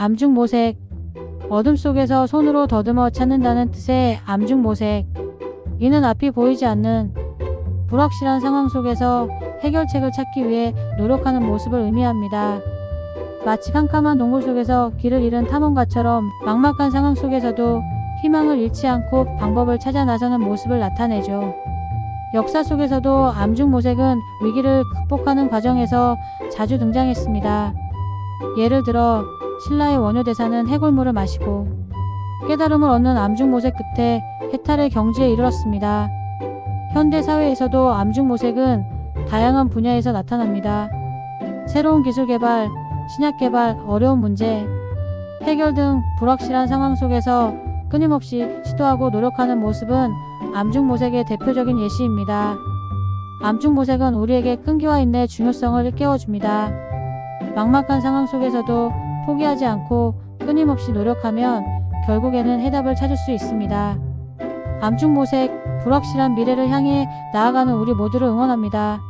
암중 모색 어둠 속에서 손으로 더듬어 찾는다는 뜻의 암중 모색 이는 앞이 보이지 않는 불확실한 상황 속에서 해결책을 찾기 위해 노력하는 모습을 의미합니다. 마치 캄캄한 동굴 속에서 길을 잃은 탐험가처럼 막막한 상황 속에서도 희망을 잃지 않고 방법을 찾아 나서는 모습을 나타내죠. 역사 속에서도 암중 모색은 위기를 극복하는 과정에서 자주 등장했습니다. 예를 들어 신라의 원효 대사는 해골물을 마시고 깨달음을 얻는 암중모색 끝에 해탈의 경지에 이르렀습니다. 현대 사회에서도 암중모색은 다양한 분야에서 나타납니다. 새로운 기술 개발, 신약 개발, 어려운 문제, 해결 등 불확실한 상황 속에서 끊임없이 시도하고 노력하는 모습은 암중모색의 대표적인 예시입니다. 암중모색은 우리에게 끈기와 인내의 중요성을 일깨워줍니다. 막막한 상황 속에서도 포기하지 않고 끊임없이 노력하면 결국에는 해답을 찾을 수 있습니다. 암중 모색, 불확실한 미래를 향해 나아가는 우리 모두를 응원합니다.